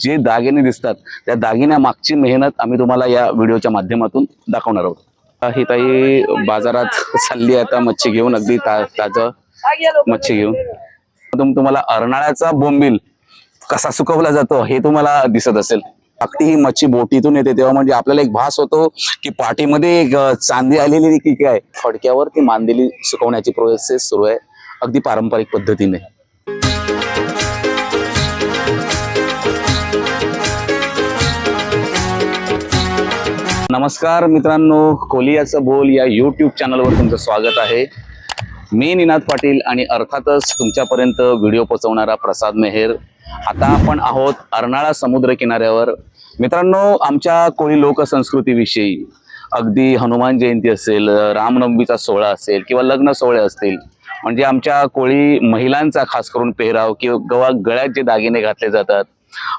जे दागिने दिसतात त्या दागिन्यामागची मेहनत आम्ही तुम्हाला या व्हिडिओच्या माध्यमातून दाखवणार आहोत. ही ताई बाजारात चालली आहे आता मच्छी घेऊन अगदी ता ताजं मच्छी घेऊन. तुम तुम्हाला अर्नाळ्याचा बोंबील कसा सुकवला जातो हे तुम्हाला दिसत असेल. अगदी ही मच्छी बोटीतून येते तेव्हा म्हणजे आपल्याला एक भास होतो की पाठीमध्ये एक चांदी आलेली की काय? फडक्यावर ती मांदेली सुकवण्याची प्रोसेस सुरू आहे अगदी पारंपरिक पद्धतीने. नमस्कार मित्रांनो कोलियाचं बोल या युट्यूब चॅनलवर तुमचं स्वागत आहे. मी निनाद पाटील आणि अर्थातच तुमच्यापर्यंत व्हिडिओ पोहोचवणारा प्रसाद मेहेर. आता आपण आहोत अर्नाळा समुद्र किनाऱ्यावर. मित्रांनो आमच्या कोळी लोकसंस्कृतीविषयी. अगदी हनुमान जयंती असेल रामनवमीचा सोहळा असेल किंवा लग्न सोहळे असतील म्हणजे आमच्या कोळी महिलांचा खास करून पेहराव किंवा गवा गळ्यात जे दागिने घातले जातात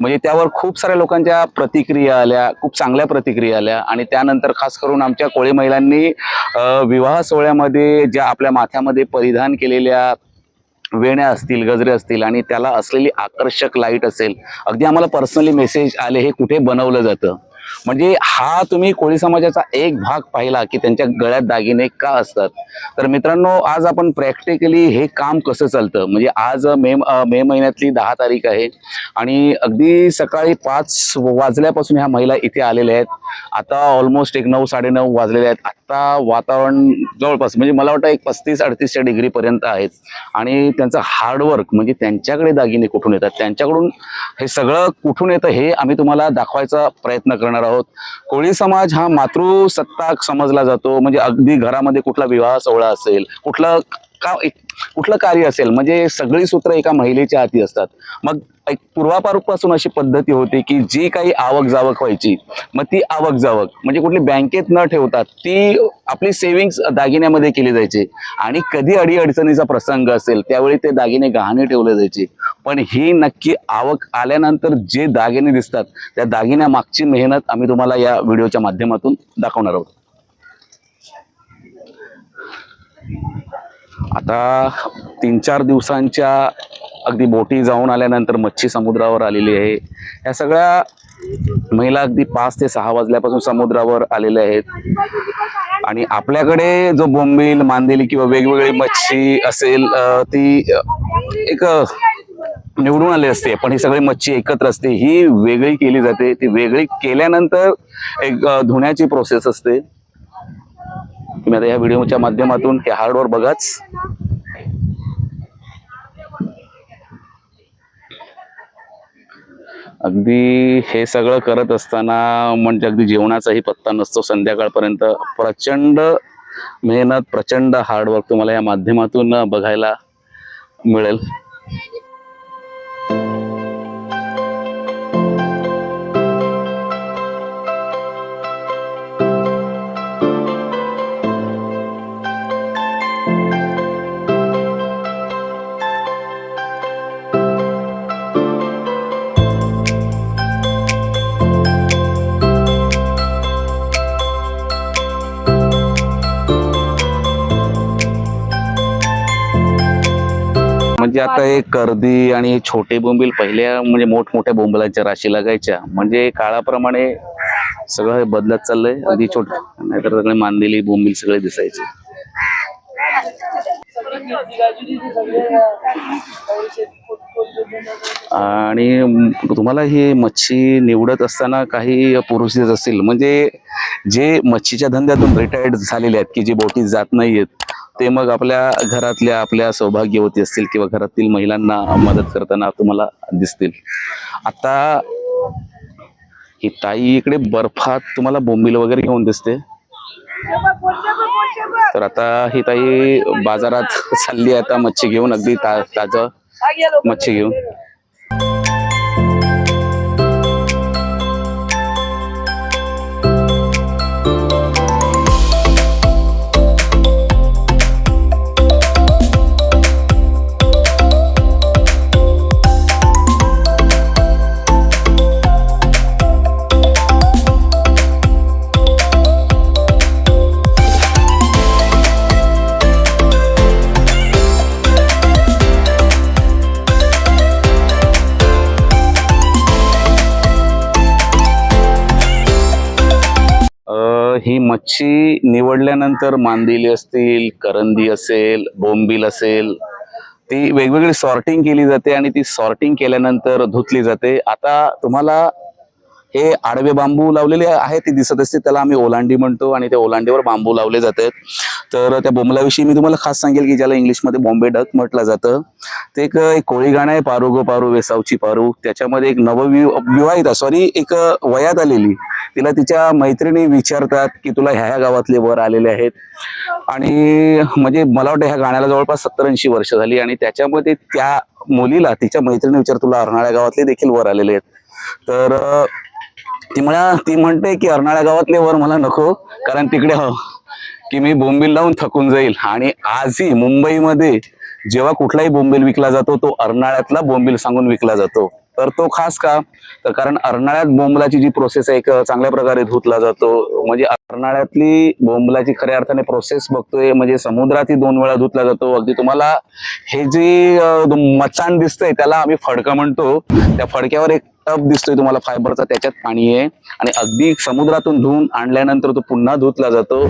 म्हणजे त्यावर खूप साऱ्या लोकांच्या प्रतिक्रिया आल्या खूप चांगल्या प्रतिक्रिया आल्या आणि त्यानंतर खास करून आमच्या कोळी महिलांनी विवाह सोहळ्यामध्ये ज्या आपल्या माथ्यामध्ये परिधान केलेल्या वेण्या असतील गजरे असतील आणि त्याला असलेली आकर्षक लाइट असेल अगदी आम्हाला पर्सनली मेसेज आले हे कुठे बनवलं जातं? म्हणजे हा तुम्ही कोळी समाजाचा एक भाग पाहिला की त्यांच्या गळ्यात दागिने का असतात? तर मित्रांनो आज आपण प्रॅक्टिकली हे काम कसं चालतं? म्हणजे आज मे मे महिन्यातली दहा तारीख आहे आणि अगदी सकाळी पाच वाजल्यापासून ह्या महिला इथे आलेल्या आहेत. आता ऑलमोस्ट एक नऊ साडेनऊ वाजलेल्या आहेत. आता वातावरण जवळपास म्हणजे मला वाटतं एक पस्तीस अडतीसच्या डिग्री पर्यंत आहेत. आणि त्यांचं हार्डवर्क म्हणजे त्यांच्याकडे दागिने कुठून येतात? त्यांच्याकडून हे सगळं कुठून येतं हे आम्ही तुम्हाला दाखवायचा प्रयत्न करणार आहोत. कोळी समाज हा मातृसत्ताक समजला जातो. म्हणजे अगदी घरामध्ये कुठला विवाह सोहळा असेल कुठला का एक- कुठलं कार्य असेल म्हणजे सगळी सूत्र एका महिलेच्या हाती असतात. मग एक पूर्वापारपासून अशी पद्धती होती की जी काही आवक जावक व्हायची मग ती आवक जावक म्हणजे कुठली बँकेत न ठेवता ती आपली सेव्हिंग्स दागिन्यामध्ये केली जायची. आणि कधी अडीअडचणीचा प्रसंग असेल त्यावेळी ते दागिने गहाणे ठेवले जायचे. पण ही नक्की आवक आल्यानंतर जे दागिने दिसतात त्या दागिन्यामागची मेहनत आम्ही तुम्हाला या व्हिडिओच्या माध्यमातून दाखवणार आहोत. आता तीन चार दिवसांच्या अगदी बोटी जाऊन आल्यानंतर मच्छी समुद्रावर आलेली आहे. या सगळ्या महिला अगदी पाच ते सहा वाजल्यापासून समुद्रावर आलेल्या आहेत. आणि आपल्याकडे जो बोंबील मांदेली किंवा वेगवेगळी मच्छी असेल ती एक निवडून आली असते. पण ही सगळी मच्छी एकत्र असते. ही वेगळी केली जाते. ती वेगळी केल्यानंतर एक धुण्याची प्रोसेस असते. तुम्ही आता या व्हिडिओच्या माध्यमातून हे हार्डवर बघाच. अगदी हे सगळं करत असताना म्हणजे अगदी जेवणाचाही पत्ता नसतो. संध्याकाळपर्यंत प्रचंड मेहनत प्रचंड हार्डवर्क तुम्हाला या माध्यमातून बघायला मिळेल. म्हणजे आता हे कर्दी आणि छोटे बोंबील पहिल्या म्हणजे मोठमोठ्या बोंबलांच्या राशी लागायच्या. म्हणजे काळाप्रमाणे सगळं हे बदलत चाललंय. अगदी छोट नाहीतर सगळे मांदेली बोंबील सगळे दिसायचे. आणि तुम्हाला ही मच्छी निवडत असताना काही पुरुष देत असतील. म्हणजे जे मच्छीच्या धंद्यातून रिटायर्ड झालेले आहेत की जे बोटीत जात नाहीयेत ते मग आपल्या घरातल्या आपल्या सौभाग्यवती असतील किंवा घरातील महिलांना मदत करताना तुम्हाला दिसतील. आता ही ताई इकडे बर्फात तुम्हाला बोंबील वगैरे घेऊन दिसते. तर आता ही ताई बाजारात चालली आहे. आता मच्छी घेऊन अगदी ताज मच्छी घेऊन. ही मच्छी निवडल्यानंतर मांदेली असतील करंदी असेल बोंबील असेल ती वेगवेगळी सॉर्टिंग केली जाते आणि ती सॉर्टिंग केल्यानंतर धुतली जाते. आता तुम्हाला हे आडवे बांबू लावलेले आहेत ते दिसत असते त्याला आम्ही ओलांडी म्हणतो आणि त्या ओलांडीवर बांबू लावले जातात. तर त्या बोंबलाविषयी मी तुम्हाला खास सांगेल की ज्याला इंग्लिशमध्ये बॉम्बे डक म्हटलं जातं ते एक एक कोळी गाणं आहे पारू गो पारू वेसावची पारू. त्याच्यामध्ये एक नववि सॉरी एक वयात आलेली. तिला तिच्या मैत्रिणी विचारतात की तुला ह्या ह्या गावातले वर आलेले आहेत? आणि म्हणजे मला वाटतं ह्या गाण्याला जवळपास सत्तर ऐंशी वर्ष झाली आणि त्याच्यामध्ये त्या मुलीला तिच्या मैत्रिणी विचार तुला अर्नाळ्या गावातले देखील वर आलेले आहेत. तर ती म्हणा ती म्हणते की अर्नाळ्या गावातले वर मला नको कारण तिकडे हो की मी बोंबील लावून थकून जाईल. आणि आजही मुंबईमध्ये जेव्हा कुठलाही बोंबील विकला जातो तो अर्नाळ्यातला बोंबील सांगून विकला जातो. तर तो खास का? तर कारण अर्नाळ्यात बोंबलाची जी प्रोसेस आहे एक चांगल्या प्रकारे धुतला जातो. म्हणजे अर्नाळ्यातली बोंबलाची खऱ्या अर्थाने प्रोसेस बघतोय म्हणजे समुद्रातही दोन वेळा धुतला जातो. अगदी तुम्हाला हे जे मचान मचाण दिसतंय त्याला आम्ही फडकं म्हणतो. त्या फडक्यावर एक टब दिसतोय तुम्हाला फायबरचा त्याच्यात पाणी आहे. आणि अगदी समुद्रातून धुवून आणल्यानंतर तो पुन्हा धुतला जातो.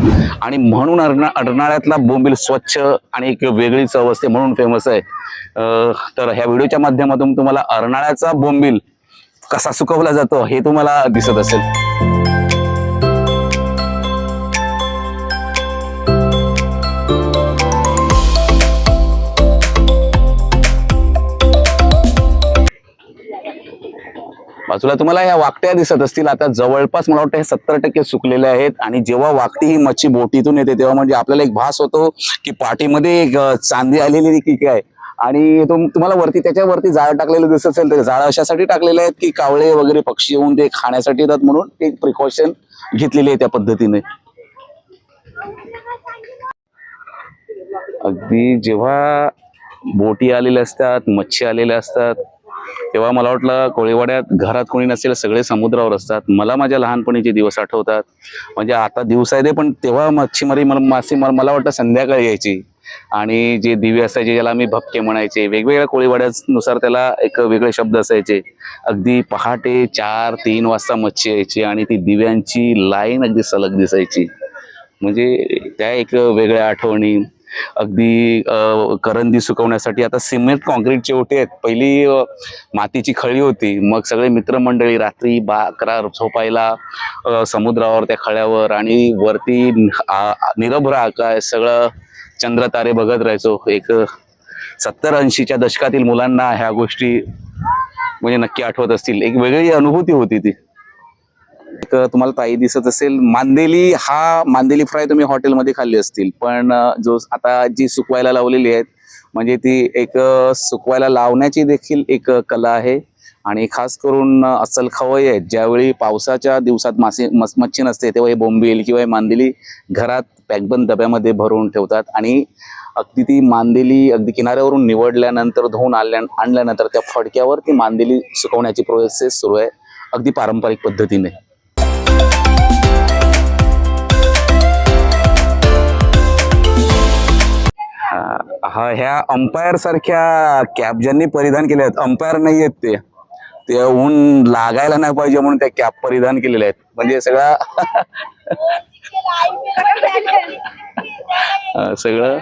आणि म्हणून अर्ना अर्नाळ्यातला बोंबील स्वच्छ आणि एक वेगळी चव असते म्हणून फेमस आहे. तर ह्या व्हिडिओच्या माध्यमातून तुम्हाला अर्नाळ्याचा बोंबील कसा सुकवला जातो हे तुम्हाला दिसत असेल. बाजूला तुम्हाला ह्या वाकट्या दिसत असतील. आता जवळपास मला वाटतं हे सत्तर टक्के सुकलेले आहेत आणि जेव्हा वाकटी ही मच्छी बोटीतून येते तेव्हा म्हणजे आपल्याला एक भास होतो की पाठीमध्ये एक चांदी आलेली की काय? आणि तुम- तुम्हाला वरती त्याच्यावरती जाळ टाकलेलं दिसत असेल तर जाळ अशासाठी टाकलेले आहेत की कावळे वगैरे पक्षी येऊन ते खाण्यासाठी येतात म्हणून एक प्रिकॉशन घेतलेली आहे त्या पद्धतीने. अगदी जेव्हा बोटी आलेल्या असतात मच्छी आलेल्या असतात तेव्हा मला वाटलं कोळीवाड्यात घरात कोणी नसेल सगळे समुद्रावर असतात. मला माझ्या लहानपणीचे दिवस आठवतात. म्हणजे आता दिवस आहे ते पण तेव्हा मच्छीमारी मला मासेमार मला वाटतं संध्याकाळी यायची. आणि जे दिवे असायचे ज्याला आम्ही भपके म्हणायचे वेगवेगळ्या कोळीवाड्यानुसार त्याला एक वेगळे शब्द असायचे. अगदी पहाटे चार तीन वाजता मच्छी यायची आणि ती दिव्यांची लाईन अगदी सलग दिसायची. म्हणजे त्या एक वेगळ्या आठवणी. अगदी करंदी सुकवण्यासाठी आता सिमेंट कॉन्क्रीटचे ओटे आहेत. पहिली मातीची खळी होती. मग सगळे मित्रमंडळी रात्री बा अकरा झोपायला समुद्रावर त्या खळ्यावर आणि वरती निरभ्र आकाश सगळं चंद्रतारे बघत राहायचो. एक सत्तर ऐंशीच्या दशकातील मुलांना ह्या गोष्टी म्हणजे नक्की आठवत असतील. एक वेगळी अनुभूती होती ती. एक तुम्हाला ताई दिसत असेल मांदेली हा मांदेली फ्राय तुम्ही हॉटेलमध्ये खाल्ली असतील. पण जो आता जी सुकवायला लावलेली आहेत म्हणजे ती एक सुकवायला लावण्याची देखील एक कला आहे. आणि खास करून अस्सल खवय आहेत ज्यावेळी पावसाच्या दिवसात मासे मच्छी नसते तेव्हा हे बोंबील किंवा हे मांदेली घरात पॅकबंद डब्यामध्ये भरून ठेवतात आणि अगदी ती मांदेली अगदी किनाऱ्यावरून निवडल्यानंतर धुवून आणल्या आणल्यानंतर त्या फडक्यावर ती मांदेली सुकवण्याची प्रोसेस सुरू आहे अगदी पारंपरिक पद्धतीने. हा ह्या अंपायर सारख्या कॅप ज्यांनी परिधान केल्या आहेत अंपायर नाही आहेत ते. ते ऊन लागायला नाही पाहिजे म्हणून त्या कॅप परिधान केलेल्या आहेत. म्हणजे सगळा सगळं?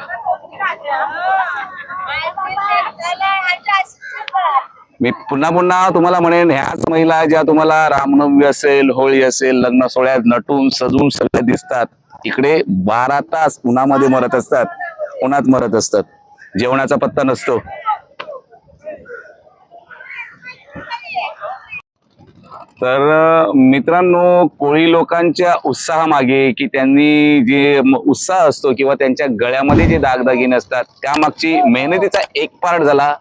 मी पुन्हा पुन्हा तुम्हाला म्हणेन ह्याच महिला ज्या तुम्हाला रामनवमी असेल होळी असेल लग्न सोहळ्यात नटून सजून सगळे दिसतात इकडे बारा तास उन्हामध्ये मरत असतात उन्हात मरत असतात. जेवणाचा पत्ता नसतो. तर मित्रांनो कोळी लोकांच्या उत्साहामागे की त्यांनी जे उत्साह असतो किंवा त्यांच्या गळ्यामध्ये जे दागदागिने असतात त्यामागची मेहनतीचा एक पार्ट झाला.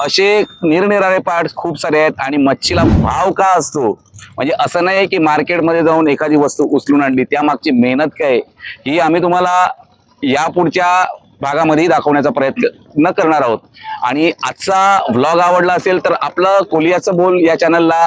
असे निरनिराळे पार्ट खूप सारे आहेत आणि मच्छीला भाव का असतो? म्हणजे असं नाही की मार्केटमध्ये जाऊन एखादी वस्तू उचलून आणली त्यामागची मेहनत काय? आहे, ही आम्ही तुम्हाला या पुढच्या भागामध्येही दाखवण्याचा प्रयत्न न करणार आहोत. आणि आजचा व्लॉग आवडला असेल तर आपलं कोलियाचं बोल या चॅनलला